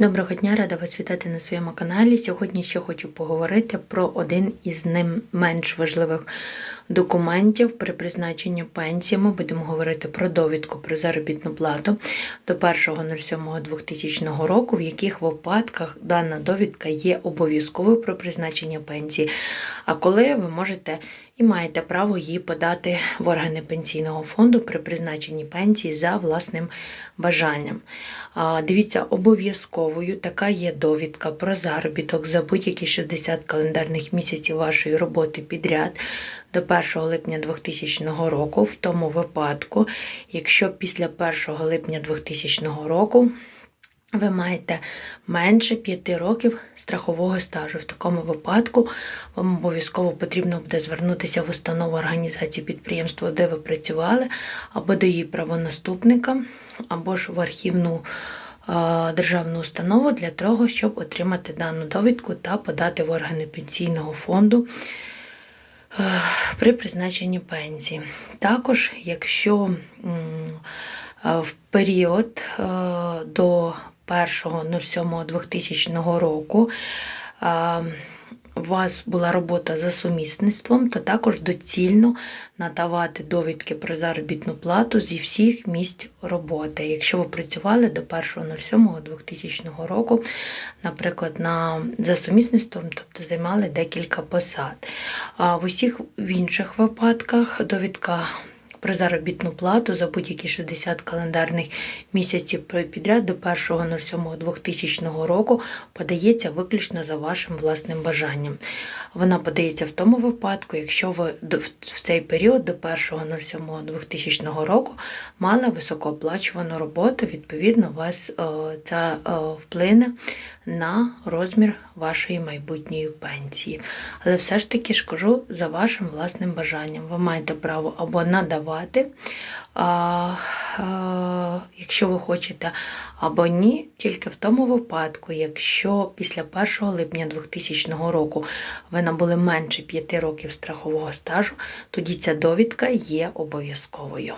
Доброго дня, рада вас вітати на своєму каналі. Сьогодні ще хочу поговорити про один із не менш важливих документів при призначенні пенсії. Ми будемо говорити про довідку про заробітну плату до 1.07.2000 року, в яких випадках дана довідка є обов'язковою про призначення пенсії, а коли ви можете і маєте право її подати в органи пенсійного фонду при призначенні пенсії за власним бажанням. Дивіться, обов'язковою така є довідка про заробіток за будь-які 60 календарних місяців вашої роботи підряд до 1 липня 2000 року. В тому випадку, якщо після 1 липня 2000 року ви маєте менше 5 років страхового стажу. В такому випадку вам обов'язково потрібно буде звернутися в установу організацію підприємства, де ви працювали, або до її правонаступника, або ж в архівну е, державну установу для того, щоб отримати дану довідку та подати в органи пенсійного фонду е, при призначенні пенсії. Також, якщо е, в період до 1.07.2000 року е, у вас була робота за сумісництвом, то також доцільно надавати довідки про заробітну плату зі всіх місць роботи. Якщо ви працювали до 1.07.2000 року, наприклад, на, за сумісництвом, тобто займали декілька посад. А в усіх в інших випадках довідка про заробітну плату за будь-які 60 календарних місяців підряд до 1.07.2000 року подається виключно за вашим власним бажанням. Вона подається в тому випадку, якщо ви в цей період до 1.07.2000 року мали високооплачувану роботу, відповідно, у вас це е, вплине на розмір вашої майбутньої пенсії. Але все ж таки ж кажу за вашим власним бажанням. Ви маєте право або надавати, а, а, якщо ви хочете, або ні, тільки в тому випадку, якщо після 1 липня 2000 року ви набули менше 5 років страхового стажу, тоді ця довідка є обов'язковою.